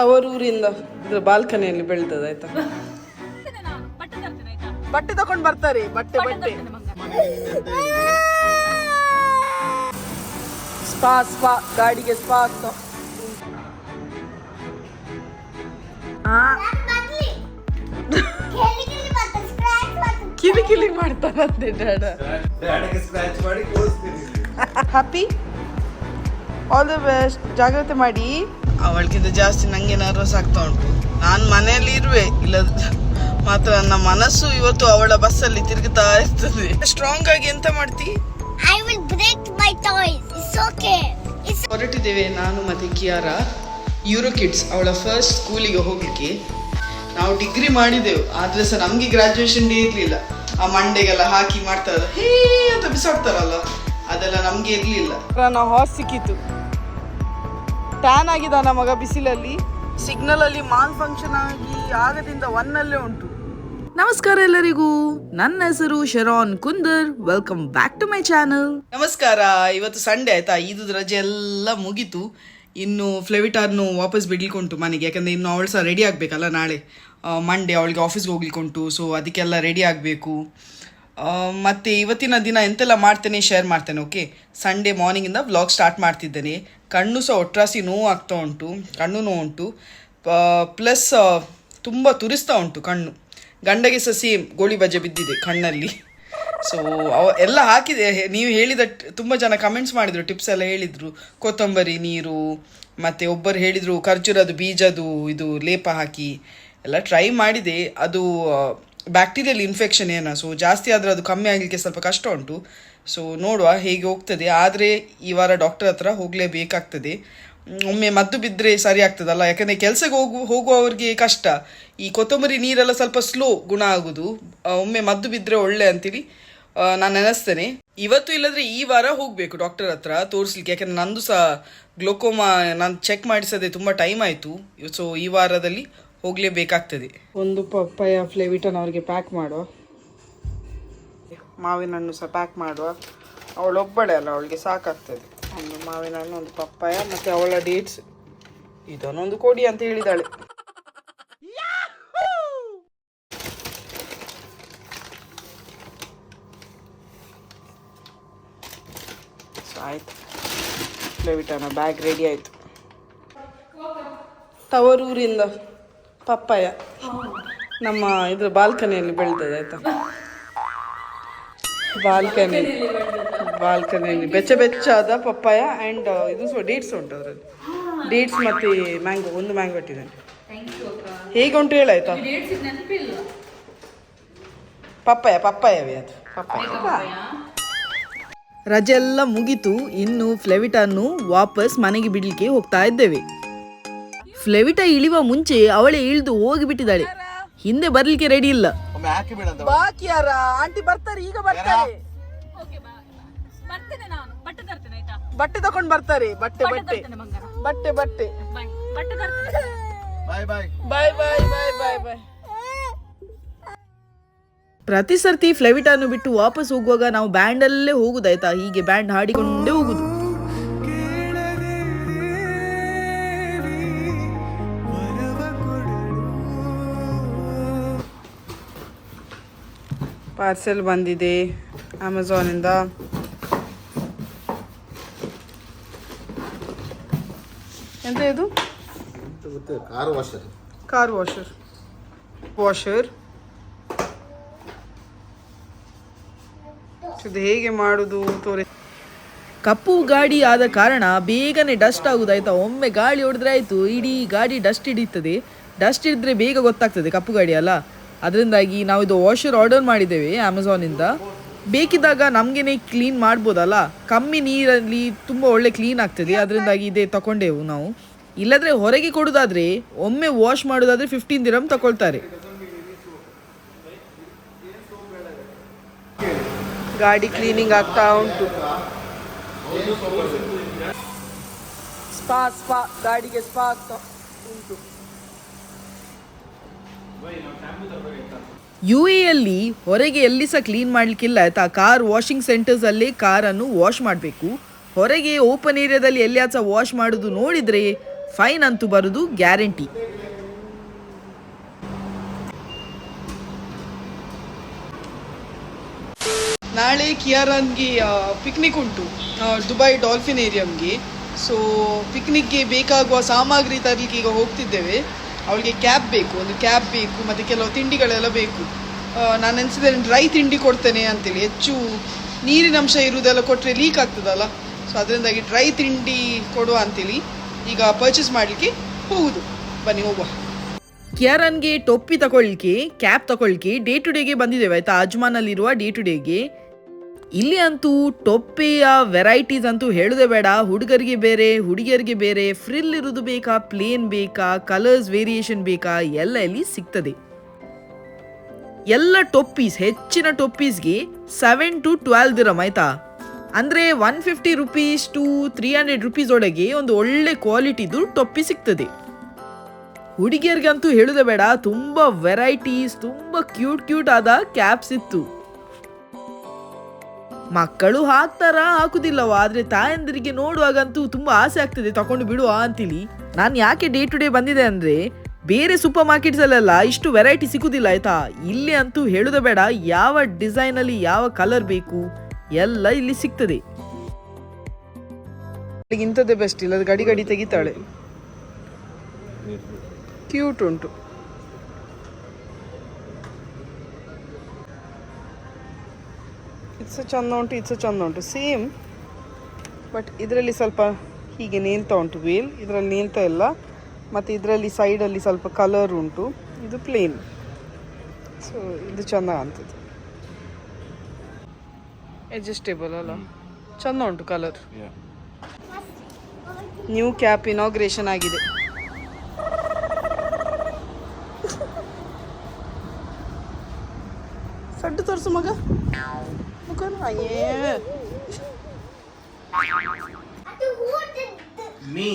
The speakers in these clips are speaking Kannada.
ತವರೂರಿಂದ ಇದ್ರ ಬಾಲ್ಕನಿಯಲ್ಲಿ ಬೆಳ್ದದ ಆಯ್ತಾ? ಬಟ್ಟೆ ತಕೊಂಡ್ ಬರ್ತಾರೆ ಬಟ್ಟೆ ಬಟ್ಟೆ. ಸ್ಪಾ ಸ್ಪಾ ಗಾಡಿಗೆ ಸ್ಪಾ ಆಗ್ತಾ ಕಿಲಿ ಕಿಲಿ ಮಾಡ್ತಾರಂತೆ ಡ್ಯಾಡ. ಹ್ಯಾಪಿ ಆಲ್ ದ ಬೆಸ್ಟ್ ಜಾಗ್ರತೆ ಮಾಡಿ. ಅವಳಿಗಿಂತ ಜಾಸ್ತಿ ನಂಗೆ ನರ್ವಸ್ ಆಗ್ತಾ ಉಂಟು. ನಾನು ಮನೆಯಲ್ಲಿ ಇರುವೆ ಇಲ್ಲ ಮಾತ್ರ ನನ್ನ ಮನಸ್ಸು ಇವತ್ತು ಅವಳ ಬಸ್ಸಲ್ಲಿ ತಿರುಗುತ್ತಾ ಇರ್ತದೆ. ಸ್ಟ್ರಾಂಗ್ ಆಗಿ ಎಂತ ಮಾಡ್ತಿ? I will break my toys. It's okay ಹೊರಟಿದ್ದೇವೆ ನಾನು ಮತ್ತೆ ಕಿಯಾರ. ಯೂರೋ ಕಿಡ್ಸ್ ಅವಳ ಫಸ್ಟ್ ಸ್ಕೂಲಿಗೆ ಹೋಗ್ಲಿಕ್ಕೆ. ನಾವು ಡಿಗ್ರಿ ಮಾಡಿದೆವು ಆದ್ರೆ ಸಹ ನಮ್ಗೆ ಗ್ರಾಜುಯೇಷನ್ ಡೇ ಇರ್ಲಿಲ್ಲ. ಆ ಮಂಡೆಗೆಲ್ಲ ಹಾಕಿ ಮಾಡ್ತಾರಲ್ಲ ಹೇ ಅಂತ ಬಿಸಾಡ್ತಾರಲ್ಲ ಅದೆಲ್ಲ ನಮ್ಗೆ ಇರ್ಲಿಲ್ಲ. ನಾವು ಹಾಸ್ ಸಿಕ್ಕಿತ್ತು ಟ್ಯಾನ್ ನಮ್ಮ ಮಗ ಬಿಸಿಲಲ್ಲಿ. ಸಿಗ್ನಲ್ ಅಲ್ಲಿ ಮಾಲ್ ಫಂಕ್ಷನ್ ಆಗಿ ಆಗದಿಂದ ಒನ್ ಅಲ್ಲೇ ಉಂಟು. ನಮಸ್ಕಾರ ಎಲ್ಲರಿಗೂ. ನನ್ನ ಹೆಸರು Sharon Kundar. Welcome back to my channel ನಮಸ್ಕಾರ. ಇವತ್ತು ಸಂಡೇ ಆಯ್ತಾ? ಈದ್ ರಜೆ ಎಲ್ಲ ಮುಗೀತು. ಇನ್ನು ಫ್ಲೆವಿಟಾರ್ನು ವಾಪಸ್ ಬಿಡ್ಲಿಕ್ಕುಂಟು ಮನೆಗೆ. ಯಾಕಂದ್ರೆ ಇನ್ನು ಅವಳು ಸಹ ರೆಡಿ ಆಗಬೇಕಲ್ಲ ನಾಳೆ. ಮಂಡೇ ಅವಳಿಗೆ ಆಫೀಸ್ಗೆ ಹೋಗ್ಲಿಕ್ಕುಂಟು. ಸೊ ಅದಕ್ಕೆಲ್ಲ ರೆಡಿ ಆಗಬೇಕು. ಮತ್ತು ಇವತ್ತಿನ ದಿನ ಎಂತೆಲ್ಲ ಮಾಡ್ತೇನೆ ಶೇರ್ ಮಾಡ್ತೇನೆ ಓಕೆ ಸಂಡೇ ಮಾರ್ನಿಂಗಿಂದ ವ್ಲಾಗ್ ಸ್ಟಾರ್ಟ್ ಮಾಡ್ತಿದ್ದೇನೆ. ಕಣ್ಣು ಸಹ ಒಟ್ರಾಸಿ ನೋವು ಆಗ್ತಾ ಉಂಟು, ಕಣ್ಣು ನೋವು ಉಂಟು. ಪ್ಲಸ್ ತುಂಬ ತುರಿಸ್ತಾ ಉಂಟು ಕಣ್ಣು. ಗಂಡಗೆ ಸಹ ಸೇಮ್ ಗೋಳಿ ಬಜೆ ಬಿದ್ದಿದೆ ಕಣ್ಣಲ್ಲಿ. ಸೊ ಎಲ್ಲ ಹಾಕಿದೆ ನೀವು ಹೇಳಿದ ತುಂಬ ಜನ ಕಮೆಂಟ್ಸ್ ಮಾಡಿದರು ಟಿಪ್ಸ್ ಎಲ್ಲ ಹೇಳಿದರು. ಕೊತ್ತಂಬರಿ ನೀರು, ಮತ್ತು ಒಬ್ಬರು ಹೇಳಿದರು ಖರ್ಜೂರದು ಬೀಜದು ಇದು ಲೇಪ ಹಾಕಿ. ಎಲ್ಲ ಟ್ರೈ ಮಾಡಿದೆ. ಅದು ಬ್ಯಾಕ್ಟೀರಿಯಲ್ ಇನ್ಫೆಕ್ಷನ್ ಏನೋ? ಸೊ ಜಾಸ್ತಿ ಆದರೆ ಅದು ಕಮ್ಮಿ ಆಗಲಿಕ್ಕೆ ಸ್ವಲ್ಪ ಕಷ್ಟ ಉಂಟು. ಸೊ ನೋಡುವ ಹೇಗೆ ಹೋಗ್ತದೆ. ಆದರೆ ಈ ವಾರ ಡಾಕ್ಟರ್ ಹತ್ರ ಹೋಗಲೇಬೇಕಾಗ್ತದೆ. ಒಮ್ಮೆ ಮದ್ದು ಬಿದ್ದರೆ ಸರಿ ಆಗ್ತದಲ್ಲ? ಯಾಕಂದರೆ ಕೆಲಸಕ್ಕೆ ಹೋಗು, ಹೋಗುವವರಿಗೆ ಕಷ್ಟ. ಈ ಕೊತ್ತಂಬರಿ ನೀರೆಲ್ಲ ಸ್ವಲ್ಪ ಸ್ಲೋ ಗುಣ ಆಗೋದು. ಒಮ್ಮೆ ಮದ್ದು ಬಿದ್ದರೆ ಒಳ್ಳೆ ಅಂತೇಳಿ ನಾನು ನೆನೆಸ್ತೇನೆ. ಇವತ್ತು ಇಲ್ಲದ್ರೆ ಈ ವಾರ ಹೋಗಬೇಕು ಡಾಕ್ಟರ್ ಹತ್ರ ತೋರಿಸ್ಲಿಕ್ಕೆ. ಯಾಕಂದ್ರೆ ನಂದು ಸಹ ಗ್ಲೋಕೋಮಾ ನಾನು ಚೆಕ್ ಮಾಡಿಸದೆ ತುಂಬ ಟೈಮ್ ಆಯಿತು. ಸೊ ಈ ವಾರದಲ್ಲಿ ಹೋಗಲೇಬೇಕಾಗ್ತದೆ. ಒಂದು ಪಪ್ಪಾಯ ಫ್ಲೇವಿಟನ್ ಅವರಿಗೆ ಪ್ಯಾಕ್ ಮಾಡುವ ಮಾವಿನ ಹಣ್ಣು ಸಹ ಪ್ಯಾಕ್ ಮಾಡುವ ಅವಳು ಒಬ್ಬಳೆ ಅಲ್ಲ ಅವಳಿಗೆ ಸಾಕಾಗ್ತದೆ. ಒಂದು ಮಾವಿನ ಹಣ್ಣು ಒಂದು ಪಪ್ಪಾಯ ಮತ್ತು ಅವಳ ಡೇಟ್ಸ್ ಇದನ್ನೊಂದು ಕೊಡಿ ಅಂತ ಹೇಳಿದಾಳೆ. ಆಯಿತು ಆಯ್ತು. ಫ್ಲೇವಿಟನ ಬ್ಯಾಗ್ ರೆಡಿ ಆಯಿತು. ತವರೂರಿಂದ. ಪಪ್ಪಾಯ. ನಮ್ಮ ಇದ್ರ ಬಾಲ್ಕನಿಯಲ್ಲಿ ಬೆಳ್ದದೆ ಆಯ್ತಾ? ಬಾಲ್ಕನಿ. ಬಾಲ್ಕನಿಯಲ್ಲಿ ಬೆಚ್ಚ ಬೆಚ್ಚಾದ ಪಪ್ಪಾಯ ಆ್ಯಂಡ್ ಇದು ಸೊ ಡೇಟ್ಸ್ ಉಂಟು ಅದರಲ್ಲಿ. ಡೇಟ್ಸ್ ಮತ್ತು ಮ್ಯಾಂಗೋ ಒಂದು ಮ್ಯಾಂಗೋ ಇಟ್ಟಿದ್ದೇನೆ. ಹೇಗೆ ಉಂಟು ಹೇಳಾಯ್ತಾ ಪಪ್ಪಾಯ, ಪಪ್ಪಾಯವೇ ಅದು? ಪಪ್ಪಾಯ. ರಜೆ ಎಲ್ಲ ಮುಗಿತು, ಇನ್ನು ಫ್ಲೆವಿಟನ್ನು ವಾಪಸ್ ಮನೆಗೆ ಬಿಡಲಿಕ್ಕೆ ಹೋಗ್ತಾ ಇದ್ದೇವೆ. ಫ್ಲೆವಿಟಾ ಇಳಿವ ಮುಂಚೆ ಅವಳೇ ಇಳಿದು ಹೋಗಿಬಿಟ್ಟಿದ್ದಾಳೆ. ಹಿಂದೆ ಬರ್ಲಿಕ್ಕೆ ರೆಡಿ ಇಲ್ಲ. ಬಾಕಿ ಯಾರ? ಆಂಟಿ ಬರ್ತಾರೆ ಈಗ ಬರ್ತಾರೆ. ಓಕೆ ಬರ್ತೇನೆ ನಾನು. ಬಟ್ಟೆ ತರ್ತೇನೆ ಆಯ್ತಾ? ಬಟ್ಟೆ ತಗೊಂಡ್ ಬರ್ತಾರೆ. ಬಟ್ಟೆ ಬಟ್ಟೆ ಬಟ್ಟೆ. ಬಟ್ಟೆ ಬಟ್ಟೆ. ಬಾಯ್ ಬಟ್ಟೆ ತರ್ತೇನೆ. ಬಾಯ್ ಬಾಯ್. ಬಾಯ್ ಬಾಯ್ ಬಾಯ್ ಬಾಯ್ ಬಾಯ್. ಪ್ರತಿ ಸರ್ತಿ ಫ್ಲೆವಿಟಾನು ಬಿಟ್ಟು ವಾಪಸ್ ಹೋಗುವಾಗ ನಾವು ಬ್ಯಾಂಡಲ್ಲೇ ಹೋಗುದಾಯ್ತಾ ಹೀಗೆ ಬ್ಯಾಂಡ್ ಹಾಡಿಕೊಂಡೇ ಹೋಗುದು. ಪಾರ್ಸೆಲ್ ಬಂದಿದೆ ಅಮೆಝಾನಿಂದ ಎಂತ ಇದು? ಗೊತ್ತು car washer car washer washer ಇದು ಹೇಗೆ ಮಾಡುದು ತೋರಿ. ಕಪ್ಪು ಗಾಡಿ ಆದ ಕಾರಣ ಬೇಗನೆ ಡಸ್ಟ್ ಆಗುದಾಯ್ತಾ? ಒಮ್ಮೆ ಗಾಳಿ ಹೊಡೆದ್ರೆ ಆಯ್ತು ಇಡೀ ಗಾಡಿ ಡಸ್ಟ್ ಹಿಡಿಯುತ್ತದೆ. ಡಸ್ಟ್ ಹಿಡಿದ್ರೆ ಬೇಗ ಗೊತ್ತಾಗ್ತದೆ ಕಪ್ಪು ಗಾಡಿ ಅಲ್ಲ? ಅದರಿಂದಾಗಿ ನಾವು ಇದು ವಾಷರ್ ಆರ್ಡರ್ ಮಾಡಿದ್ದೇವೆ ಅಮೆಝಾನಿಂದ ಬೇಕಿದ್ದಾಗ ನಮಗೇನೆ ಕ್ಲೀನ್ ಮಾಡ್ಬೋದಲ್ಲ? ಕಮ್ಮಿ ನೀರಲ್ಲಿ ತುಂಬ ಒಳ್ಳೆ ಕ್ಲೀನ್ ಆಗ್ತದೆ. ಅದರಿಂದಾಗಿ ಇದೇ ತಗೊಂಡೆವು ನಾವು. ಇಲ್ಲದ್ರೆ ಹೊರಗೆ ಕೊಡೋದಾದ್ರೆ, ಒಮ್ಮೆ ವಾಶ್ ಮಾಡೋದಾದ್ರೆ ಫಿಫ್ಟೀನ್ ದಿರಮ್ ತಗೊಳ್ತಾರೆ ಗಾಡಿ ಕ್ಲೀನಿಂಗ್ ಆಗ್ತಾ ಉಂಟು. ಸ್ಪಾ ಸ್ಪಾ, ಗಾಡಿಗೆ ಸ್ಪಾ ಆಗ್ತಾ ಉಂಟು ಯು ಎಲ್ಲಿ ಹೊರಗೆ ಎಲ್ಲಿ ಸಹ ಕ್ಲೀನ್ ಮಾಡಲಿಕ್ಕಿಲ್ಲ. ಆಯ್ತಾ? ಕಾರ್ ವಾಷಿಂಗ್ ಸೆಂಟರ್ಸ್ ಅಲ್ಲಿ ಕಾರನ್ನು ವಾಶ್ ಮಾಡಬೇಕು. ಹೊರಗೆ ಓಪನ್ ಏರಿಯಾದಲ್ಲಿ ಎಲ್ಲಿ ಸಹ ವಾಶ್ ಮಾಡುದು ನೋಡಿದ್ರೆ ಫೈನ್ ಅಂತೂ ಬರೋದು ಗ್ಯಾರಂಟಿ ನಾಳೆ ಕಿಯಾರನ್ಗೆ ಪಿಕ್ನಿಕ್ ಉಂಟು. ದುಬೈ ಡಾಲ್ಫಿನ್ ಏರಿಯಂಗೆ ಸೊ ಪಿಕ್ನಿಕ್ಗೆ ಬೇಕಾಗುವ ಸಾಮಗ್ರಿ ತರಲಿಕ್ಕೆ ಈಗ ಹೋಗ್ತಿದ್ದೇವೆ. ಅವಳಿಗೆ ಕ್ಯಾಬ್ ಬೇಕು, ಒಂದು ಕ್ಯಾಬ್ ಬೇಕು, ಮತ್ತು ಕೆಲವು ತಿಂಡಿಗಳೆಲ್ಲ ಬೇಕು. ನಾನು ಅನಿಸಿದ್ರೆ ಡ್ರೈ ತಿಂಡಿ ಕೊಡ್ತೇನೆ ಅಂತೇಳಿ. ಹೆಚ್ಚು ನೀರಿನ ಅಂಶ ಇರುವುದೆಲ್ಲ ಕೊಟ್ಟರೆ ಲೀಕ್ ಆಗ್ತದಲ್ಲ? ಸೊ ಅದರಿಂದಾಗಿ ಡ್ರೈ ತಿಂಡಿ ಕೊಡುವ ಅಂತೇಳಿ ಈಗ ಪರ್ಚೇಸ್ ಮಾಡಲಿಕ್ಕೆ ಹೋಗುದು. ಬನ್ನಿ, ಹೋಗುವ. ಕ್ಯಾರನ್ಗೆ ಟೊಪ್ಪಿ ತಗೊಳ್ಳಿಕ್ಕೆ ಕ್ಯಾಪ್ ತಗೊಳ್ಳಿಕ್ಕೆ ಡೇ ಟು ಡೇಗೆ ಬಂದಿದ್ದೇವೆ. ಆಯ್ತಾ? ಅಜ್ಮಾನಲ್ಲಿರುವ ಡೇ ಟು ಡೇಗೆ ಇಲ್ಲಿ ಅಂತೂ ಟೊಪ್ಪೆಯ ವೆರೈಟೀಸ್ ಅಂತೂ ಹೇಳುದೇ ಬೇಡ. ಹುಡುಗರಿಗೆ ಬೇರೆ, ಹುಡುಗಿಯರಿಗೆ ಬೇರೆ ಫ್ರಿಲ್ ಇರುವುದು ಬೇಕಾ ಪ್ಲೇನ್ ಬೇಕಾ ಕಲರ್ಸ್ ವೇರಿಯೇಷನ್ ಬೇಕಾ, ಎಲ್ಲ ಇಲ್ಲಿ ಸಿಗ್ತದೆ. ಎಲ್ಲ ಟೊಪ್ಪೀಸ್, ಹೆಚ್ಚಿನ ಟೊಪ್ಪೀಸ್ಗೆ ಸೆವೆನ್ ಟು ಟ್ವೆಲ್ವ್ ದಿರಮ್ ಆಯ್ತಾ? ಅಂದರೆ one fifty rupees to three hundred rupees ಒಳಗೆ ಒಂದು ಒಳ್ಳೆ ಕ್ವಾಲಿಟಿದು ಟೊಪ್ಪಿ ಸಿಗ್ತದೆ. ಹುಡುಗಿಯರಿಗಂತೂ ಹೇಳುದೇ ಬೇಡ, ತುಂಬಾ ವೆರೈಟೀಸ್ ತುಂಬಾ ಕ್ಯೂಟ್ ಕ್ಯೂಟ್ ಆದ ಕ್ಯಾಪ್ಸ್ ಇತ್ತು. ಮಕ್ಕಳು ಹಾಕ್ತಾರ ಹಾಕುದಿಲ್ಲವ ಆದ್ರೆ ತಾಯಂದಿರಿಗೆ ನೋಡುವಾಗಂತೂ ತುಂಬಾ ಆಸೆ ಆಗ್ತದೆ. ತಕೊಂಡು ಬಿಡುವ ಅಂತೇಳಿ ನಾನು ಯಾಕೆ ಡೇ ಟು ಡೇ ಬಂದಿದೆ ಅಂದ್ರೆ, ಬೇರೆ ಸೂಪರ್ ಮಾರ್ಕೆಟ್ಸ್ ಅಲ್ಲೆಲ್ಲ ಇಷ್ಟು ವೆರೈಟಿ ಸಿಗುದಿಲ್ಲ, ಆಯ್ತಾ? ಇಲ್ಲಿ ಅಂತೂ ಹೇಳುದ ಬೇಡ. ಯಾವ ಡಿಸೈನ್ ಅಲ್ಲಿ ಯಾವ ಕಲರ್ ಬೇಕು, ಎಲ್ಲ ಇಲ್ಲಿ ಸಿಗ್ತದೆ. ಇಂಥದ್ದೇ ಬೆಸ್ಟ್ ಇಲ್ಲ ಗಡಿ ಗಡಿ ತೆಗಿತಾಳೆ. ಕ್ಯೂಟ್ ಉಂಟು. ಇಟ್ಸ್ ಚಂದ ಉಂಟು ಇಟ್ಸ್ ಚಂದ ಉಂಟು ಸೇಮ್ ಬಟ್ ಇದರಲ್ಲಿ ಸ್ವಲ್ಪ ಹೀಗೆ ನೇಲ್ತಾ ಉಂಟು ವೇಲ್ ಇದರಲ್ಲಿ ನೇಲ್ತಾ ಇಲ್ಲ. ಮತ್ತು ಇದರಲ್ಲಿ ಸೈಡಲ್ಲಿ ಸ್ವಲ್ಪ ಕಲರ್ ಉಂಟು. ಇದು ಪ್ಲೇನ್ ಸೊ ಇದು ಚಂದ ಕಾಣ್ತದೆ. ಅಡ್ಜಸ್ಟೇಬಲ್ ಅಲ್ಲ? ಚೆಂದ ಉಂಟು ಕಲರ್ ನ್ಯೂ ಕ್ಯಾಪ್ ಇನಾಗ್ರೇಷನ್ ಆಗಿದೆ. ಸಡ್ಡು ತೋರಿಸು ಮಗ. ಮುಖ ಅಯ್ಯೇ ಮೀ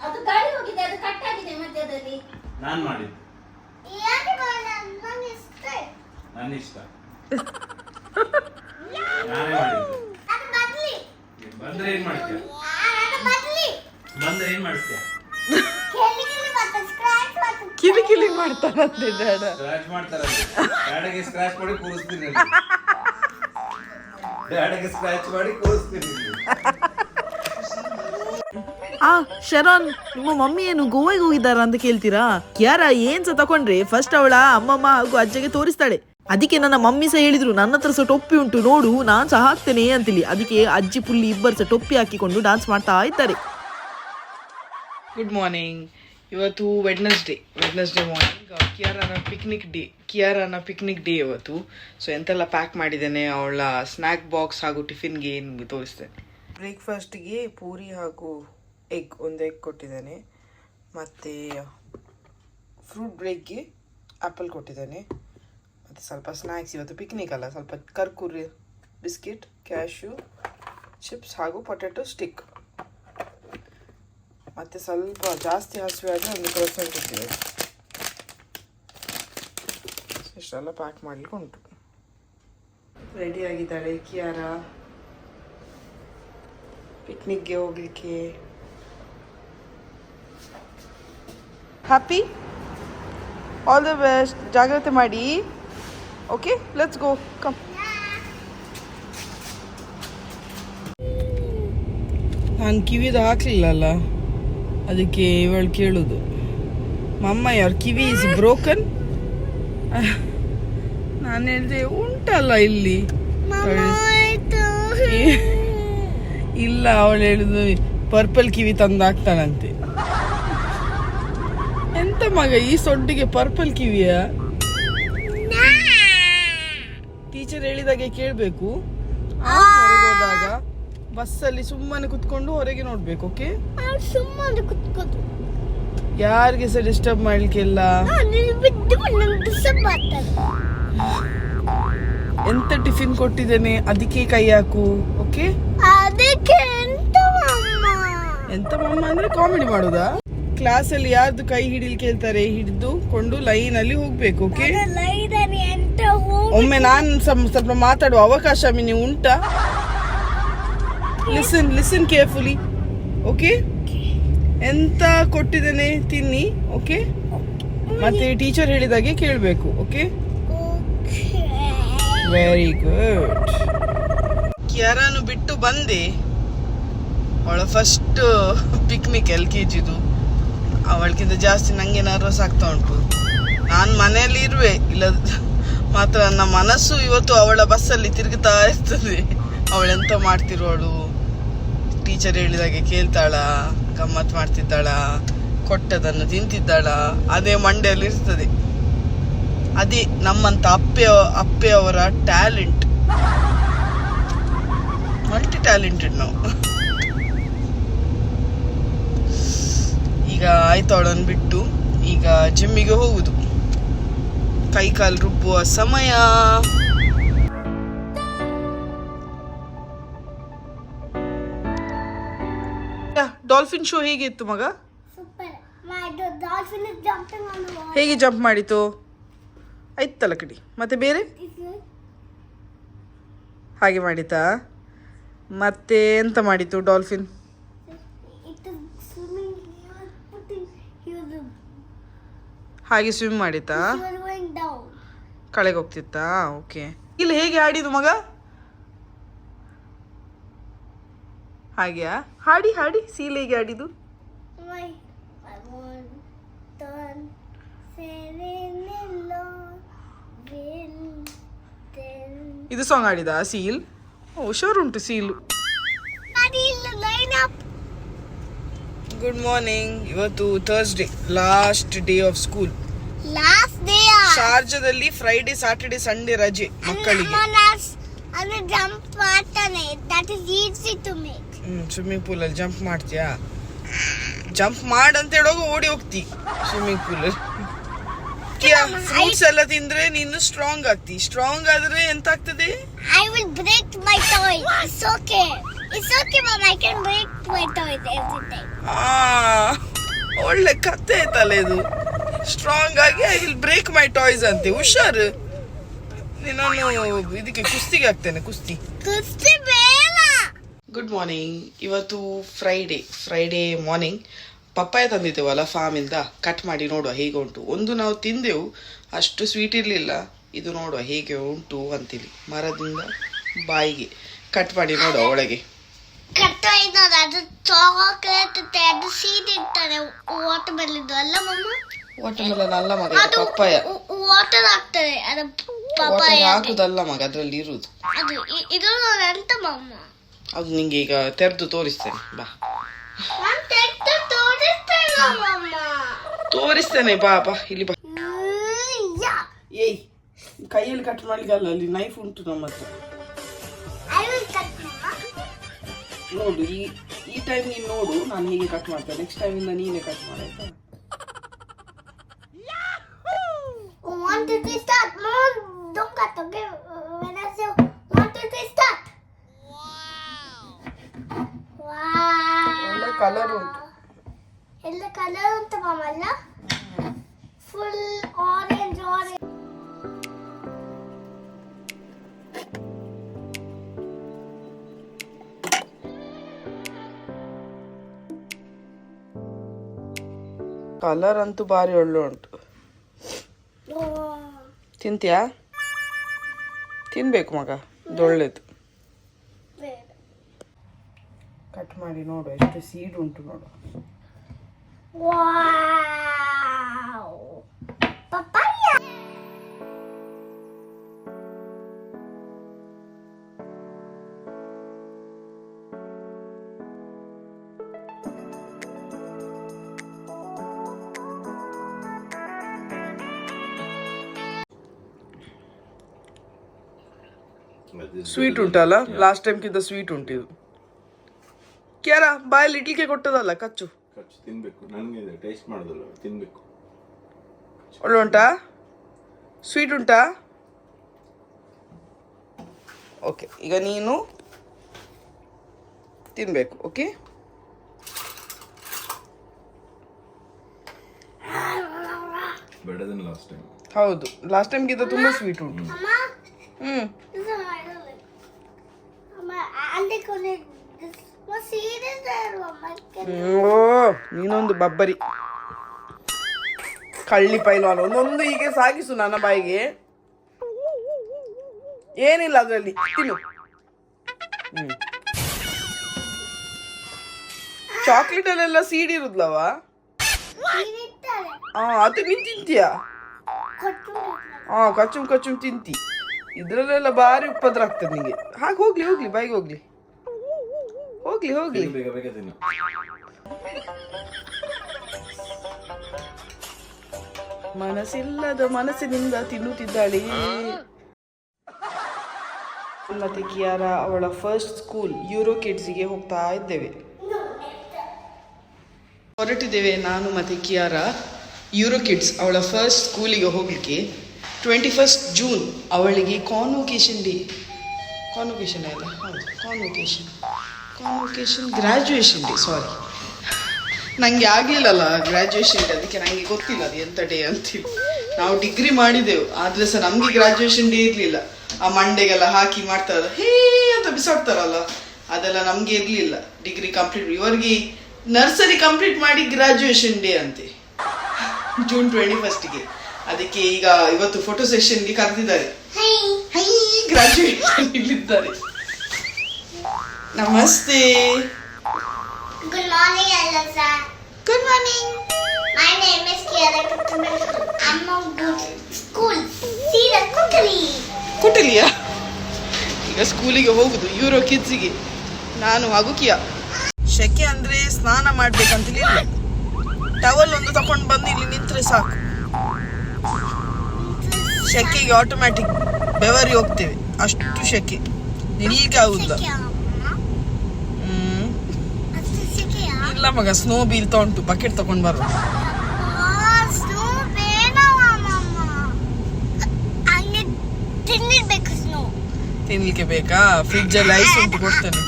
ಅದು ಗಾಳಿ ಹೋಗಿದೆ ಅದು ಕಟ್ ಆಗಿದೆ ಮಧ್ಯದಲ್ಲಿ. ನಾನು ಮಾಡಿದ್ದು. ಯಾಕೆ ಮಾಡಲ್ಲ ನಾನು ಇಷ್ಟ ನನ್ನ ಇಷ್ಟ. ನಾನೇ ಮಾಡಿದ್ದು. ಅದು ಬದಲಿ. ಬಂದ್ರೆ ಏನ್ ಮಾಡ್ತೀಯ? ಅದು ಬದ್ಲಿ. ಬಂದ್ರೆ ಏನ್ ಮಾಡ್ತೀಯ? ಕೆಲಿ ಕೆಲಿ ಮಾಡ್ತಾನಂತೆ ಡ್ಯಾಡ ಸ್ಕ್ರಾಚ್ ಮಾಡ್ತಾರಂತೆ ಡ್ಯಾಡಗೆ ಸ್ಕ್ರಾಚ್ ಮಾಡಿ ಕೂರಿಸ್ತೀನಿ ಅಲ್ಲಿ. ಸ್ಕ್ರಾಚ್ ಮಾಡಿ ಕೂರಿಸ್ತೀನಿ ಆ ಶರಣ್ ನಿಮ್ಮ ಮಮ್ಮಿ ಏನು ಗೋವಾಗೆ ಹೋಗಿದ್ದಾರಾ ಅಂತ ಕೇಳ್ತೀರಾ? ಯಾರ ಏನ್ ಸಹ ತಕೊಂಡ್ರೆ? ಫಸ್ಟ್ ಅವಳ ಅಮ್ಮಮ್ಮ ಹಾಗೂ ಅಜ್ಜಗೆ ತೋರಿಸ್ತಾಳೆ. ಅದಕ್ಕೆ ನನ್ನ ಮಮ್ಮಿ ಸಹ ಹೇಳಿದ್ರು ನನ್ನ ಹತ್ರ ಸಹ ಟೊಪ್ಪಿ ಉಂಟು ನೋಡು ನಾನ್ ಸಹ ಹಾಕ್ತೇನೆ ಅಂತೇಳಿ ಅದಕ್ಕೆ ಅಜ್ಜಿ ಪುಲ್ಲಿ ಇಬ್ಬರು ಸಹ ಟೊಪ್ಪಿ ಹಾಕಿಕೊಂಡು ಡಾನ್ಸ್ ಮಾಡ್ತಾ ಇದ್ದಾರೆ. ಗುಡ್ ಮಾರ್ನಿಂಗ್ ಇವತ್ತು ವೆಡ್ನೆಸ್ಡೇ ವೆಡ್ನೆಸ್ಡೇ ಮಾರ್ನಿಂಗ್ ಕಿಯಾರನ ಪಿಕ್ನಿಕ್ ಡೇ ಕಿಯಾರನ ಪಿಕ್ನಿಕ್ ಡೇ ಇವತ್ತು. ಸೊ ಎಂತೆಲ್ಲ ಪ್ಯಾಕ್ ಮಾಡಿದ್ದೇನೆ, ಅವಳ ಸ್ನ್ಯಾಕ್ ಬಾಕ್ಸ್ ಹಾಗೂ ಟಿಫಿನ್ಗೆ ಏನು ತೋರಿಸ್ತೇನೆ. ಬ್ರೇಕ್ಫಾಸ್ಟ್ಗೆ ಪೂರಿ ಹಾಗೂ ಎಗ್ ಒಂದು ಎಗ್ ಕೊಟ್ಟಿದ್ದಾನೆ. ಮತ್ತು ಫ್ರೂಟ್ ಬ್ರೇಕ್ಗೆ ಆ್ಯಪಲ್ ಕೊಟ್ಟಿದ್ದಾನೆ. ಮತ್ತು ಸ್ವಲ್ಪ ಸ್ನ್ಯಾಕ್ಸ್ ಇವತ್ತು ಪಿಕ್ನಿಕ್ ಅಲ್ಲ, ಸ್ವಲ್ಪ ಕರ್ಕುರಿ ಬಿಸ್ಕಿಟ್ ಕ್ಯಾಶು ಚಿಪ್ಸ್ ಹಾಗೂ ಪೊಟ್ಯಾಟೊ ಸ್ಟಿಕ್ ಮತ್ತು ಸ್ವಲ್ಪ ಜಾಸ್ತಿ ಹಸಿವೆ ಆದರೆ ಒಂದು ಕ್ರೋಸೆಂಟ್ ಕೊಟ್ಟಿದೆ ಇಷ್ಟೆಲ್ಲ ಪ್ಯಾಕ್ ಮಾಡಲಿಕ್ಕೆ ಉಂಟು ರೆಡಿ ಆಗಿದ್ದಾಳೆ ಕಿಯಾರ ಪಿಕ್ನಿಕ್ಗೆ ಹೋಗ್ಲಿಕ್ಕೆ ಹ್ಯಾಪಿ ಆಲ್ ದ ಬೆಸ್ಟ್ ಜಾಗ್ರತೆ ಮಾಡಿ ಓಕೆ ಲೆಟ್ಸ್ ಗೋ ಕಮ್ ನಾನು ಕಿವಿದು ಹಾಕ್ಲಿಲ್ಲಲ್ಲ ಅದಕ್ಕೆ ಇವಳು ಕೇಳುದು ಮಮ್ಮ ಯಾರ್ ಕಿವಿ ಇಸ್ ಬ್ರೋಕನ್ ನಾನು ಹೇಳಿದೆ ಉಂಟಲ್ಲ ಇಲ್ಲಿ. ಇಲ್ಲ ಅವಳು ಹೇಳುದು ಪರ್ಪಲ್ ಕಿವಿ ತಂದು ಹಾಕ್ತಾನಂತೆ ಎಂತ ಮಗ ಈ ಸೊಡ್ಡಿಗೆ ಪರ್ಪಲ್ ಕಿವಿಯ? ಟೀಚರ್ ಹೇಳಿದಾಗೆ ಕೇಳಬೇಕು. ಹೋದಾಗ ಬಸ್ಸಲ್ಲಿ ಸುಮ್ಮನೆ ಕುತ್ಕೊಂಡು ಹೊರಗೆ ನೋಡ್ಬೇಕು ಓಕೆ ಸುಮ್ಮನೆ ಕುತ್ಕೋದು? ಯಾರಿಗೆ ಸಹ ಡಿಸ್ಟರ್ಬ್ ಮಾಡ್ಲಿಕ್ಕಿಲ್ಲ? ಎಂತ ಟಿಫಿನ್ ಕೊಟ್ಟಿದ್ದೇನೆ? ಅದಕ್ಕೆ ಕೈ ಹಾಕು ಓಕೆ ಅದಕ್ಕೆ ಎಂತ ಮಮ್ಮ ಅಂದ್ರೆ ಕಾಮಿಡಿ ಮಾಡುದಾ? ಕ್ಲಾಸಲ್ಲಿ ಯಾರ್ದು ಕೈ ಹಿಡಿಲಿಕ್ಕೆ ಹೇಳ್ತಾರೆ ಹಿಡಿದು ಕೊಂಡು ಲೈನ್ ಅಲ್ಲಿ ಹೋಗ್ಬೇಕು ಓಕೆ ಒಮ್ಮೆ ನಾನು ಸ್ವಲ್ಪ ಮಾತಾಡುವ ಅವಕಾಶ ಮಿನಿ ಉಂಟಾ? ಲಿಸನ್ ಲಿಸನ್ ಕೇರ್ಫುಲಿ ಓಕೆ ಎಂತ ಕೊಟ್ಟಿದ್ದೇನೆ ತಿನ್ನಿ ಓಕೆ ಮತ್ತೆ ಟೀಚರ್ ಹೇಳಿದಾಗೆ ಕೇಳಬೇಕು ಓಕೆ. ವೆರಿ ಗುಡ್ ಕ್ಯಾರನ್ನು ಬಿಟ್ಟು ಬಂದೆ. ಅವಳ ಫಸ್ಟ್ ಪಿಕ್ನಿಕ್ ಎಲ್ ಕೆ ಜಿದು ಅವಳಿಗಿಂತ ಜಾಸ್ತಿ ನಂಗೆ ನರ್ವಸ್ ಆಗ್ತಾ ಉಂಟು. ನಾನು ಮನೆಯಲ್ಲಿ ಇರುವೆ ಇಲ್ಲ ಮಾತ್ರ ನನ್ನ ಮನಸ್ಸು ಇವತ್ತು ಅವಳ ಬಸ್ಸಲ್ಲಿ ತಿರುಗುತ್ತಾ ಇರ್ತದೆ. ಅವಳೆಂತ ಮಾಡ್ತಿರೋಳು? ಟೀಚರ್ ಹೇಳಿದಾಗೆ ಕೇಳ್ತಾಳ, ಗಮ್ಮತ್ ಮಾಡ್ತಿದ್ದಾಳ, ಕೊಟ್ಟದನ್ನು ತಿಂತಿದ್ದಾಳ, ಅದೇ ಮಂಡೆಯಲ್ಲಿ ಇರ್ತದೆ. ಅದೇ ನಮ್ಮಂತ ಅಪ್ಪೆ, ಅಪ್ಪೆಯವರ ಟ್ಯಾಲೆಂಟ್. ಮಲ್ಟಿ ಟ್ಯಾಲೆಂಟೆಡ್ ನಾವು. ಈಗ ಆಯ್ತು ಬಿಟ್ಟು, ಈಗ ಜಿಮ್ಮಿಗೆ ಹೋಗುದು. ಕೈಕಾಲು ರುಬ್ಬುವ ಸಮಯ. ಡಾಲ್ಫಿನ್ ಶೋ ಹೇಗಿತ್ತು ಮಗ? ಹೇಗೆ ಜಂಪ್ ಮಾಡಿತು? ಆಯ್ತಲ್ಲ ಕಡಿ. ಮತ್ತೆ ಬೇರೆ? ಹಾಗೆ ಮಾಡಿತಾ? ಮತ್ತೆ ಎಂತ ಮಾಡಿತು ಡಾಲ್ಫಿನ್ ಹಾಗೆ ಸ್ವಿಮ್ ಮಾಡಿತಾ? ಕಳೆಗೆ ಹೋಗ್ತಿತ್ತಾ ಓಕೆ ಇಲ್ಲಿ ಹೇಗೆ ಆಡಿದ್ದು ಮಗ? ಹಾಗೆಯಾ? ಹಾಡಿ ಹಾಡಿ ಸೀಲೆಗೆ ಆಡಿದು. ಇದು ಸಾಂಗ್ ಆಡಿದ ಸೀಲ್? ಓ ಉಂಟು ಸೀಲು. ಗುಡ್ ಮಾರ್ನಿಂಗ್ ಇವತ್ತು Thursday last day of school. ಶಾರ್ಜಾದಲ್ಲಿ Friday Saturday Sunday ರಜೆ ಮಕ್ಕಳಿಗೆ. ಪೂಲ್ ಹ್ಮ್ ಸ್ವಿಮ್ಮಿಂಗ್ ಪೂಲಲ್ಲಿ ಜಂಪ್ ಮಾಡ್ತೀಯಾ? ಜಂಪ್ ಮಾಡಂತ ಹೇಳುವಾಗ ಓಡಿ ಹೋಗ್ತಿ ಸ್ವಿಮ್ಮಿಂಗ್ ಪೂಲಲ್ಲಿ ಫ್ರೂಟ್ಸ್ ಎಲ್ಲ ತಿಂದ್ರೆ ನೀನು ಸ್ಟ್ರಾಂಗ್ ಆಗ್ತಿ. ಸ್ಟ್ರಾಂಗ್ ಆದ್ರೆ ಎಂತ ಆಗ್ತದೆ I will break my toy it's okay it's okay mum I can break my toy everything ಆ ಒಳ್ಳೆ ಕತೆ ಐತಲ್ಲ ಇದು. ಸ್ಟ್ರಾಂಗ್ ಆಗಿ I will break my toys ಅಂತೆ. ಹುಷಾರು. ನಾನು ಇದಕ್ಕೆ ಕುಸ್ತಿಗೆ ಹಾಕ್ತೇನೆ ಕುಸ್ತಿ. ಕುಸ್ತಿ ಗುಡ್ ಮಾರ್ನಿಂಗ್ ಇವತ್ತು ಫ್ರೈಡೇ ಫ್ರೈಡೇ ಮಾರ್ನಿಂಗ್ ಪಪ್ಪಾಯ ತಂದಿದ್ದೇವಲ್ಲ ಫಾರ್ಮಿಂದ ಕಟ್ ಮಾಡಿ ನೋಡುವ ಹೇಗೆ ಉಂಟು. ಒಂದು ನಾವು ತಿಂದೆವು ಅಷ್ಟು ಸ್ವೀಟ್ ಇರಲಿಲ್ಲ. ಇದು ನೋಡುವ ಹೇಗೆ ಉಂಟು ಅಂತೇಳಿ ಮರದಿಂದ ಬಾಯಿಗೆ. ಕಟ್ ಮಾಡಿ ನೋಡುವ ಒಳಗೆ. ಕಟ್ ಇದ್ದಾರೆ ಅದು ಚಾಕ್ಲೇಟ್ ಇರುತ್ತೆ ಅದು ಸೀಡ್ ಇರ್ತಾರೆ ವಾಟರ್ ಮೆಲಿದ್ದು ಅಲ್ಲ ಮಗ ಪಪ್ಪಾಯ. ವಾಟರ್ ಹಾಕ್ತಾರೆ. ಅದು ವಾಟರ್ ಪಪಾಯ ಹಾಕುದಲ್ಲ ಮಗ ಅದ್ರಲ್ಲಿ ಇರುವುದು. ಅದು ಇದು ಎಂತ ಮಮ್ಮ? ಅದು ನಿಂಗೆ ಈಗ ತೆರೆದು ತೋರಿಸ್ತೇನೆ ಬಾ. ತೋರಿಸ್ತೇನೆ ಬಾ ಬಾ ಇಲ್ಲಿ ಬಾ. ಏಯ್ ಕೈಯಲ್ಲಿ ಕಟ್ ಮಾಡ್ಲಿಕ್ಕೆ ಅಲ್ಲ ಅಲ್ಲಿ ನೈಫ್ ಉಂಟು ನಮ್ಮ ಹತ್ರ. ನೋಡು ಈ ಈ ಟೈಮ್ ನೀನು ನೋಡು ನಾನು ಹೀಗೆ ಕಟ್ ಮಾಡ್ತೇನೆ. ನೆಕ್ಸ್ಟ್ ಟೈಮಿಂದ ನೀನೇ ಕಟ್ ಮಾಡಾಯ್ತಾ One, two, three, start. Mom, don't cut, okay? When I say one, two, three, start. Wow. ಒಳ್ಳೆ ಕಲರ್ ಉಂಟು. ಎಲ್ಲ ಕಲರ್ ಉಂಟು ಮಾಮಲ್ಲ? ಫುಲ್ ಆರೆಂಜ್ ಆರೆಂಜ್ ಕಲರ್ ಅಂತೂ ಭಾರಿ ಒಳ್ಳೆ ಉಂಟು. ತಿಂತೀಯಾ? ತಿನ್ಬೇಕು ಮಗ ಒಳ್ಳೇದು. ಕಟ್ ಮಾಡಿ ನೋಡು ಎಷ್ಟು ಸೀಡ್ ಉಂಟು ನೋಡು ವಾವ್ ಪಪ್ಪಾಯ ಸ್ವೀಟ್ ಉಂಟಲ್ಲ ಲಾಸ್ಟ್ ಟೈಮ್ಗಿಂತ ಸ್ವೀಟ್ ಉಂಟು ಕ್ಯಾರ ಬಾಯಲ್ಲಿ ಇಡ್ಲಿಕ್ಕೆ ಕೊಟ್ಟದಲ್ಲ ಕಚ್ಚು. ಕಚ್ಚು ತಿನ್ಬೇಕು. ನನಗೆ ಟೇಸ್ಟ್ ಮಾಡೋದಲ್ಲ ತಿನ್ಬೇಕು. ಒಳ್ಳೆ ಉಂಟಾ? ಸ್ವೀಟ್ ಉಂಟಾ? ಓಕೆ ಈಗ ನೀನು ತಿನ್ಬೇಕು ಓಕೆ ಹೌದು ಲಾಸ್ಟ್ ಟೈಮ್ಗಿಂತ ತುಂಬ ಸ್ವೀಟ್ ಉಂಟು. ಅಮ್ಮ ಹ್ಞೂ ಓ ನೀನೊಂದು ಬಬ್ಬರಿ. ಕಳ್ಳಿ ಪೈಲ್ವಾನ್. ಒಂದೊಂದು ಹೀಗೆ ಸಾಗಿಸು ನನ್ನ ಬಾಯಿಗೆ. ಏನಿಲ್ಲ ಅದರಲ್ಲಿ. ತಿನ್ನು. ಹ್ಮ್. ಚಾಕ್ಲೇಟ್ ಅಲ್ಲೆಲ್ಲ ಸೀಡ್ ಇರುದ್ಲವ? ಹಾ ಅದು ನೀನ್ ತಿಂತೀಯ. ಹಾ ಕಚ್ಚುಮ್ ಕಚ್ಚುಮ್ ತಿಂತಿ. ಇದ್ರಲ್ಲೆಲ್ಲ ಭಾರಿ ಉಪದ್ರ ಆಗ್ತದೆ ನಿಂಗೆ. ಹಾಗೆ ಹೋಗ್ಲಿ ಹೋಗ್ಲಿ ಬಾಯಿಗೆ ಹೋಗ್ಲಿ. ಹೋಗ್ಲಿ ಹೋಗ್ಲಿ. ಬೇಗ ಬೇಗ ತಿನ್ನು. ಮನಸ್ಸಿಲ್ಲದ ಮನಸ್ಸಿನಿಂದ ತಿನ್ನುತ್ತಿದ್ದಾಳೆ. ಮತ್ತೆ ಕಿಯಾರ ಅವಳ ಫಸ್ಟ್ ಸ್ಕೂಲ್ ಯೂರೋ ಕಿಡ್ಸಿಗೆ ಹೋಗ್ತಾ ಇದ್ದೇವೆ. ಹೊರಟಿದ್ದೇವೆ ನಾನು ಮತ್ತೆ ಕಿಯಾರ ಯೂರೋ ಕಿಡ್ಸ್ ಅವಳ ಫಸ್ಟ್ ಸ್ಕೂಲಿಗೆ ಹೋಗ್ಲಿಕ್ಕೆ. ಟ್ವೆಂಟಿ ಫಸ್ಟ್ ಜೂನ್ ಅವಳಿಗೆ ಕಾನ್ವೊಕೇಶನ್ ಡೇ ಕಾನ್ವೊಕೇಶನ್ ಅಲ್ಲ ಹೌದು convocation convocation graduation day sorry ನನಗೆ ಆಗಲಿಲ್ಲಲ್ಲ ಗ್ರ್ಯಾಜುಯೇಷನ್ ಡೇ ಅದಕ್ಕೆ ನನಗೆ ಗೊತ್ತಿಲ್ಲ ಅದು ಎಂಥ ಡೇ ಅಂತೇಳಿ ನಾವು ಡಿಗ್ರಿ ಮಾಡಿದೆವು ಆದರೆ ಸಹ ನಮಗೆ ಗ್ರ್ಯಾಜುಯೇಷನ್ ಡೇ ಇರಲಿಲ್ಲ. ಆ ಮಂಡೆಗೆಲ್ಲ ಹಾಕಿ ಮಾಡ್ತಾರಲ್ಲ ಹೇ ಅಂತ ಬಿಸಾಡ್ತಾರಲ್ಲ ಅದೆಲ್ಲ ನಮಗೆ ಇರಲಿಲ್ಲ. ಡಿಗ್ರಿ ಕಂಪ್ಲೀಟ್ ಇವರಿಗೆ ನರ್ಸರಿ ಕಂಪ್ಲೀಟ್ ಮಾಡಿ ಗ್ರ್ಯಾಜುಯೇಷನ್ ಡೇ ಅಂತೆ. ಜೂನ್ ಟ್ವೆಂಟಿ ಫಸ್ಟಿಗೆ ಅದಕ್ಕೆ ಈಗ ಇವತ್ತು ಫೋಟೋ ಸೆಷನ್ಗೆ ಕರೆದಿದ್ದಾರೆ. ಗ್ರಾಜುಯೇಷನ್ ಇಲ್ಲಿದ್ದಾರೆ. ನಮಸ್ತೆ. Good morning, Elsa. Good morning My name is Kiara Kutuman. I'm a good school. See the cookery. ಕುಟಲಿಯಾ ಈಗ ಸ್ಕೂಲಿಗೆ ಹೋಗುದು. ಯುರೋ ಕಿಡ್ಸಿಗೆ ನಾನು ಹಾಗೂ ಕಿಯಾ. ಶೆಕೆ ಅಂದ್ರೆ ಸ್ನಾನ ಮಾಡ್ಬೇಕಂತ ಇಲ್ಲ. ಟವಲ್ ಒಂದು ತಕೊಂಡು ಬಂದು ಇಲ್ಲಿ ನಿಂತ್ರೆ ಸಾಕು. ಶೆಕೆಗೆ ಆಟೋಮ್ಯಾಟಿಕ್ ಬೆವರಿ ಹೋಗ್ತೇವೆ. ಅಷ್ಟು ಶೆಕೆ. ನಿಲ್ಲಿಕ್ಕೆ ಆಗುದಿಲ್ಲ ಹ್ಮ್ ಇಲ್ಲ ಮಗ ಸ್ನೋ ಬೀಳ್ತಾ ಉಂಟು. ಬಕೆಟ್ ತಗೊಂಡ್ ಬರುವ ತಿನ್ಲಿಕ್ಕೆ ಬೇಕಾ? ಫ್ರಿಜ್ ಅಲ್ಲಿ ಐಸ್ ಉಂಟು ಕೊಡ್ತೇನೆ.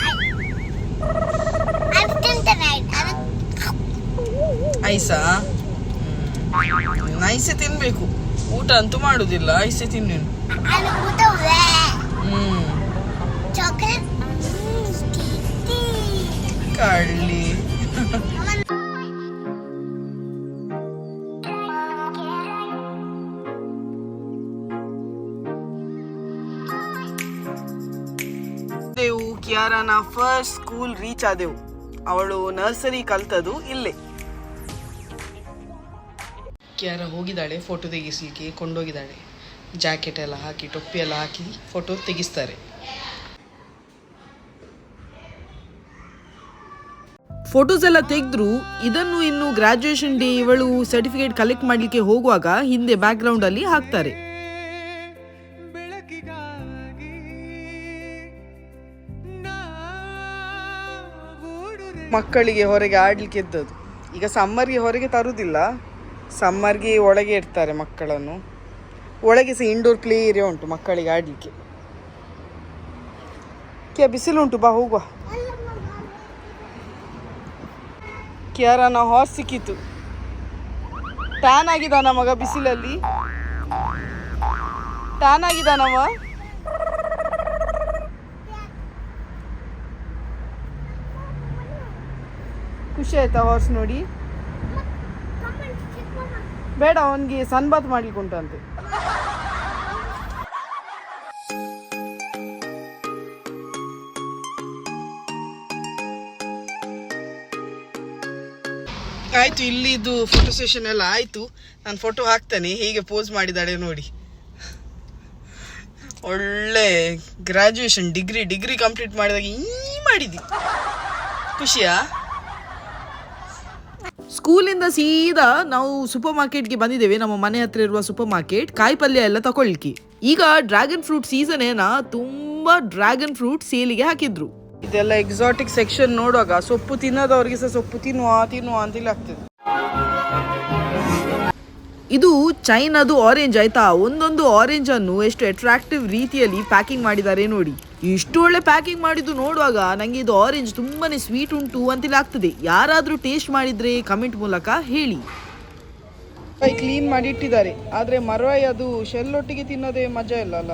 ಐಸಾ ಐಸೆ ತಿನ್ಬೇಕು. ಊಟ ಅಂತೂ ಮಾಡುದಿಲ್ಲ ಐಸೆ ತಿನ್ನು. ಅದು ಊಟವೇ ಹ್ಮ್. ಚಾಕ್ಲೇಟ್ ಕಳ್ಳಿ. ದೇವು ನಾ ಫಸ್ಟ್ ಸ್ಕೂಲ್ ರೀಚ್ ಆದೆವು. ಅವಳು ನರ್ಸರಿ ಕಲ್ತದು ಇಲ್ಲೇ. ಯಾರ ಹೋಗಿದ್ದಾಳೆ ಫೋಟೋ ತೆಗಿಸ್ಲಿಕ್ಕೆ ಕೊಂಡೋಗಿದ್ದಾಳೆ. ಜಾಕೆಟ್ ಎಲ್ಲ ಹಾಕಿ ಟೊಪ್ಪಿ ಎಲ್ಲ ಹಾಕಿ ಫೋಟೋ ತೆಗಿಸ್ತಾರೆ. ಫೋಟೋಸ್ ಎಲ್ಲ ತೆಗೆದ್ರು ಇದನ್ನು ಇನ್ನು ಗ್ರಾಜುಯೇಷನ್ ಡೇ ಇವಳು ಸರ್ಟಿಫಿಕೇಟ್ ಕಲೆಕ್ಟ್ ಮಾಡಲಿಕ್ಕೆ ಹೋಗುವಾಗ ಹಿಂದೆ ಬ್ಯಾಕ್ ಗ್ರೌಂಡ್ ಅಲ್ಲಿ ಹಾಕ್ತಾರೆ. ಮಕ್ಕಳಿಗೆ ಹೊರಗೆ ಆಡ್ಲಿಕ್ಕೆ ಇದ್ದದ್ದು. ಈಗ ಸಮ್ಮರ್ಗೆ ಹೊರಗೆ ತರುವುದಿಲ್ಲ ಸಮ್ಮರ್ಗೆ ಒಳಗೆ ಇಡ್ತಾರೆ ಮಕ್ಕಳನ್ನು. ಒಳಗೆ ಸಹ ಇಂಡೋರ್ ಪ್ಲೇ ಏರಿಯಾ ಉಂಟು ಮಕ್ಕಳಿಗೆ ಆಡಲಿಕ್ಕೆ. ಕ್ಯಾ ಬಿಸಿಲುಂಟು ಬಾ ಹೋಗುವ. ಕ್ಯಾರನ ಹಾರ್ಸ್ ಸಿಕ್ಕಿತು ಟ್ಯಾನ್ ಆಗಿದಾನ ಮಗ ಬಿಸಿಲಲ್ಲಿ? ಟ್ಯಾನ್ ಆಗಿದಾನವ ಖುಷಿ ಆಯ್ತಾ ಹಾರ್ಸ್ ನೋಡಿ? ಬೇಡ, ಅವನಿಗೆ ಸನ್ಬಾತ್ ಮಾಡ್ಲಿಕ್ಕೆ ಉಂಟಂತೆ ಆಯ್ತು, ಇಲ್ಲಿದು ಫೋಟೋ ಸೆಷನ್ ಎಲ್ಲ ಆಯ್ತು. ನಾನು ಫೋಟೋ ಹಾಕ್ತೇನೆ, ಹೀಗೆ ಪೋಸ್ ಮಾಡಿದಾಳೆ ನೋಡಿ. ಒಳ್ಳೆ ಗ್ರಾಜುಯೇಷನ್ ಡಿಗ್ರಿ ಡಿಗ್ರಿ ಕಂಪ್ಲೀಟ್ ಮಾಡಿದಾಗ ಈ ಮಾಡಿದಿ ಖುಷಿಯಾ? ಸ್ಕೂಲಿಂದ ಸೀದಾ ನಾವು ಸೂಪರ್ ಮಾರ್ಕೆಟ್ಗೆ ಬಂದಿದ್ದೇವೆ. ನಮ್ಮ ಮನೆ ಹತ್ರ ಇರುವ ಸೂಪರ್ ಮಾರ್ಕೆಟ್ ಕಾಯಿ ಪಲ್ಯ ಎಲ್ಲ ತಗೊಳ್ಳಿಕ್ಕೆ. ಈಗ ಡ್ರ್ಯಾಗನ್ ಫ್ರೂಟ್ ಸೀಸನ್ ಏನ ತುಂಬಾ ಡ್ರ್ಯಾಗನ್ ಫ್ರೂಟ್ ಸೇಲಿಗೆ ಹಾಕಿದ್ರು. ಇದೆಲ್ಲ ಎಕ್ಸಾಟಿಕ್ ಸೆಕ್ಷನ್ ನೋಡುವಾಗ ಸೊಪ್ಪು ತಿನ್ನೋದವ್ರಿಗೆ ಸಹ ಸೊಪ್ಪು ತಿನ್ನುವ ತಿನ್ನುವ ಅಂತೇಳಿ ಆಗ್ತದೆ. ಇದು ಚೈನಾದು ಆರೆಂಜ್ ಆಯ್ತಾ? ಒಂದೊಂದು ಆರೆಂಜ್ ಅನ್ನು ಎಷ್ಟು ಅಟ್ರಾಕ್ಟಿವ್ ರೀತಿಯಲ್ಲಿ ಪ್ಯಾಕಿಂಗ್ ಮಾಡಿದ್ದಾರೆ ನೋಡಿ. ಇಷ್ಟು ಒಳ್ಳೆ ಪ್ಯಾಕಿಂಗ್ ಮಾಡಿದ್ದು ನೋಡುವಾಗ ನಂಗೆ ಇದು ಆರೆಂಜ್ ತುಂಬಾನೇ ಸ್ವೀಟ್ ಉಂಟು ಅಂತೇಳಿ ಆಗ್ತದೆ. ಯಾರಾದ್ರೂ ಟೇಸ್ಟ್ ಮಾಡಿದ್ರೆ ಕಮೆಂಟ್ ಮೂಲಕ ಹೇಳಿ. ಕ್ಲೀನ್ ಮಾಡಿ ಇಟ್ಟಿದ್ದಾರೆ. ಆದ್ರೆ ಮರವಾಯಿ ಅದು ಶೆಲ್ ಒಟ್ಟಿಗೆ ತಿನ್ನೋದೇ ಮಜಾ ಇಲ್ಲ ಅಲ್ಲ?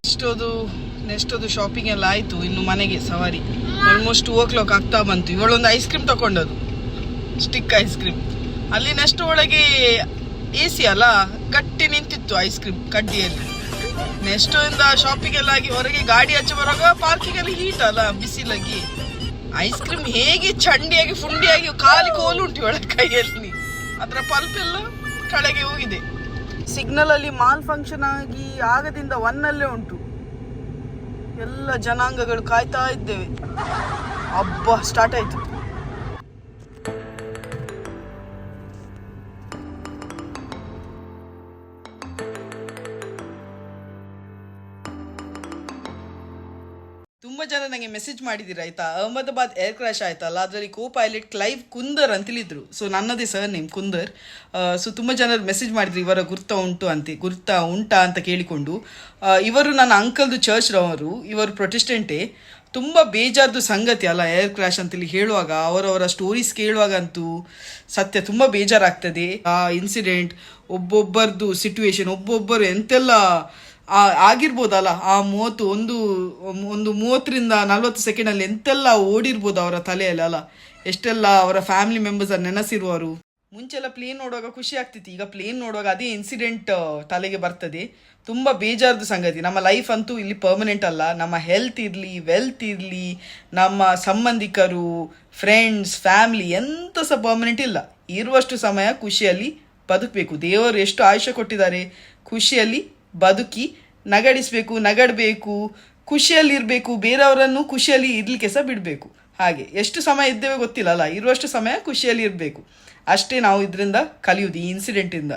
ನೆಕ್ಸ್ಟ್ ಅದು ನೆಕ್ಸ್ಟ್ ಅದು ಶಾಪಿಂಗ್ ಎಲ್ಲ ಆಯಿತು ಇನ್ನು ಮನೆಗೆ ಸವಾರಿ. ಆಲ್ಮೋಸ್ಟ್ ಟೂ ಓ ಕ್ಲಾಕ್ ಆಗ್ತಾ ಬಂತು. ಇವಳೊಂದು ಐಸ್ ಕ್ರೀಮ್ ತಗೊಂಡದು ಸ್ಟಿಕ್ ಐಸ್ ಕ್ರೀಮ್ ಅಲ್ಲಿ ನೆಕ್ಸ್ಟ್ ಒಳಗೆ ಎ ಸಿ ಅಲ್ಲ, ಗಟ್ಟಿ ನಿಂತಿತ್ತು ಐಸ್ ಕ್ರೀಮ್ ಕಡ್ಡಿಯಲ್ಲಿ. ನೆಕ್ಸ್ಟ್ ಇಂದ ಎಲ್ಲ ಆಗಿ ಹೊರಗೆ ಗಾಡಿ ಹಚ್ಚಿ ಪಾರ್ಕಿಂಗ್ ಅಲ್ಲಿ ಹೀಟ್ ಅಲ್ಲ, ಬಿಸಿಲಾಗಿ. ಐಸ್ ಕ್ರೀಮ್ ಹೇಗೆ ಚಂಡಿಯಾಗಿ ಫುಂಡಿಯಾಗಿ ಖಾಲಿ ಕೋಲು ಉಂಟು ಇವಳ ಕೈಯಲ್ಲಿ. ಅದರ ಎಲ್ಲ ಕಡೆಗೆ ಹೋಗಿದೆ. ಸಿಗ್ನಲ್ ಅಲ್ಲಿ ಮಾಲ್ ಫಂಕ್ಷನ್ ಆಗಿ ಆಗದಿಂದ ಒನ್ ಅಲ್ಲೇ ಉಂಟು. ಎಲ್ಲ ಜನಾಂಗಗಳು ಕಾಯ್ತಾ ಇದ್ದೇವೆ. ಹಬ್ಬ ಸ್ಟಾರ್ಟ್ ಆಯ್ತು. ನನಗೆ ಮೆಸೇಜ್ ಮಾಡಿದಿರ, ಆಯ್ತಾ? ಅಹಮದಾಬಾದ್ ಏರ್ ಕ್ರಾಶ್ ಆಯ್ತಲ್ಲ, ಅದರಲ್ಲಿ ಕೋ ಪೈಲಟ್ ಕ್ಲೈವ್ ಕುಂದರ್ ಅಂತ ಹೇಳಿದ್ರು ಸೊ ನನ್ನದೇ ಸರ್ ನೇಮ್ ಕುಂದರ್. ಸೊ ತುಂಬ ಜನರು ಮೆಸೇಜ್ ಮಾಡಿದ್ರು, ಇವರ ಗುರ್ತ ಉಂಟು ಅಂತ, ಗುರ್ತ ಉಂಟಾ ಅಂತ ಕೇಳಿಕೊಂಡು. ಇವರು ನನ್ನ ಅಂಕಲ್ದು ಚರ್ಚ್ರವರು ಇವರು ಪ್ರೊಟೆಸ್ಟೆಂಟೇ ತುಂಬ ಬೇಜಾರ್ದು ಸಂಗತಿ ಅಲ್ಲ ಏರ್ ಕ್ರಾಶ್ ಅಂತೇಳಿ ಹೇಳುವಾಗ, ಅವರವರ ಸ್ಟೋರೀಸ್ ಕೇಳುವಾಗ ಅಂತೂ ಸತ್ಯ ತುಂಬ ಬೇಜಾರಾಗ್ತದೆ. ಆ ಇನ್ಸಿಡೆಂಟ್ ಒಬ್ಬೊಬ್ಬರದು ಸಿಟುವೇಶನ್ ಒಬ್ಬೊಬ್ಬರು ಎಂತೆಲ್ಲ ಆಗಿರ್ಬೋದಲ್ಲ, ಆ ಮೂವತ್ತು, ಒಂದು ಒಂದು ಮೂವತ್ತರಿಂದ ನಲ್ವತ್ತು ಸೆಕೆಂಡಲ್ಲಿ ಎಂತೆಲ್ಲ ಓಡಿರ್ಬೋದು ಅವರ ತಲೆಯಲ್ಲಿ, ಅಲ್ಲ? ಎಷ್ಟೆಲ್ಲ ಅವರ ಫ್ಯಾಮಿಲಿ ಮೆಂಬರ್ಸ್ ನೆನೆಸಿರುವರು ಮುಂಚೆಲ್ಲ ಪ್ಲೇನ್ ನೋಡುವಾಗ ಖುಷಿ ಆಗ್ತಿತ್ತು. ಈಗ ಪ್ಲೇನ್ ನೋಡುವಾಗ ಅದೇ ಇನ್ಸಿಡೆಂಟ್ ತಲೆಗೆ ಬರ್ತದೆ. ತುಂಬ ಬೇಜಾರದ ಸಂಗತಿ. ನಮ್ಮ ಲೈಫ್ ಅಂತೂ ಇಲ್ಲಿ ಪರ್ಮನೆಂಟ್ ಅಲ್ಲ. ನಮ್ಮ ಹೆಲ್ತ್ ಇರಲಿ ವೆಲ್ತ್ ಇರಲಿ, ನಮ್ಮ ಸಂಬಂಧಿಕರು ಫ್ರೆಂಡ್ಸ್ ಫ್ಯಾಮಿಲಿ ಎಂತ ಸಹ ಪರ್ಮನೆಂಟ್ ಇಲ್ಲ. ಇರುವಷ್ಟು ಸಮಯ ಖುಷಿಯಲ್ಲಿ ಬದುಕಬೇಕು. ದೇವರು ಎಷ್ಟು ಆಯುಷ್ಯ ಕೊಟ್ಟಿದ್ದಾರೆ, ಖುಷಿಯಲ್ಲಿ ಬದುಕಿ ನಗಡಿಸ್ಬೇಕು, ನಗಡಬೇಕು, ಖುಷಿಯಲ್ಲಿರಬೇಕು, ಬೇರೆಯವರನ್ನು ಖುಷಿಯಲ್ಲಿ ಇರಲಿಕ್ಕೆ ಸಹ ಬಿಡಬೇಕು. ಹಾಗೆ ಎಷ್ಟು ಸಮಯ ಇದ್ದೇವೆ ಗೊತ್ತಿಲ್ಲ ಅಲ್ಲ, ಇರುವಷ್ಟು ಸಮಯ ಖುಷಿಯಲ್ಲಿ ಇರಬೇಕು. ಅಷ್ಟೇ ನಾವು ಇದರಿಂದ ಕಲಿಯುವುದು, ಈ ಇನ್ಸಿಡೆಂಟಿಂದ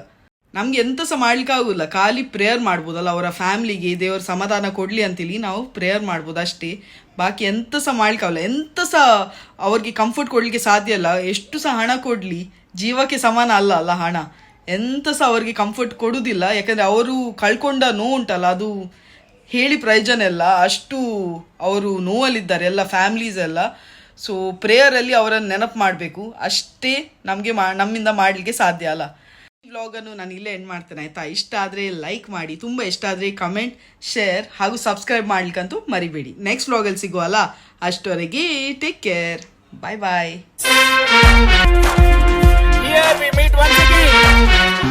ನಮ್ಗೆ ಎಂತ ಸಹ ಮಾಡ್ಲಿಕ್ಕೆ ಆಗೋಲ್ಲ ಖಾಲಿ ಪ್ರೇಯರ್ ಮಾಡ್ಬೋದಲ್ಲ, ಅವರ ಫ್ಯಾಮ್ಲಿಗೆ ದೇವರ ಸಮಾಧಾನ ಕೊಡಲಿ ಅಂತೇಳಿ ನಾವು ಪ್ರೇಯರ್ ಮಾಡ್ಬೋದು ಅಷ್ಟೇ. ಬಾಕಿ ಎಂತ ಸಹ ಮಾಡ್ಲಿಕ್ಕಾಗಲ್ಲ ಎಂತ ಸಹ ಅವ್ರಿಗೆ ಕಂಫರ್ಟ್ ಕೊಡಲಿಕ್ಕೆ ಸಾಧ್ಯ ಅಲ್ಲ ಎಷ್ಟು ಸಹ ಹಣ ಕೊಡಲಿ, ಜೀವಕ್ಕೆ ಸಮಾನ ಅಲ್ಲ ಅಲ್ಲ ಹಣ. ಎಂತ ಸಹ ಅವ್ರಿಗೆ ಕಂಫರ್ಟ್ ಕೊಡುವುದಿಲ್ಲ ಯಾಕಂದರೆ ಅವರು ಕಳ್ಕೊಂಡ ನೋವು ಉಂಟಲ್ಲ ಅದು ಹೇಳಿ ಪ್ರಯೋಜನ ಎಲ್ಲ ಅಷ್ಟು ಅವರು ನೋವಲ್ಲಿದ್ದಾರೆ, ಎಲ್ಲ ಫ್ಯಾಮಿಲೀಸ್ ಎಲ್ಲ. ಸೊ ಪ್ರೇಯರಲ್ಲಿ ಅವರನ್ನು ನೆನಪು ಮಾಡಬೇಕು. ಅಷ್ಟೇ ನಮಗೆ ಮಾ, ನಮ್ಮಿಂದ ಮಾಡಲಿಕ್ಕೆ ಸಾಧ್ಯ ಅಲ್ಲ. ಈ ವ್ಲಾಗನ್ನು ನಾನು ಇಲ್ಲೇ ಎಂಡ್ ಮಾಡ್ತೇನೆ, ಆಯಿತಾ? ಇಷ್ಟ ಆದರೆ ಲೈಕ್ ಮಾಡಿ, ತುಂಬ ಇಷ್ಟ ಆದರೆ ಕಮೆಂಟ್ ಶೇರ್ ಹಾಗೂ ಸಬ್ಸ್ಕ್ರೈಬ್ ಮಾಡ್ಲಿಕ್ಕಂತೂ ಮರಿಬೇಡಿ. ನೆಕ್ಸ್ಟ್ ವ್ಲಾಗಲ್ಲಿ ಸಿಗುವಲ್ಲ, ಅಷ್ಟವರೆಗೆ take care bye bye Here we meet once again.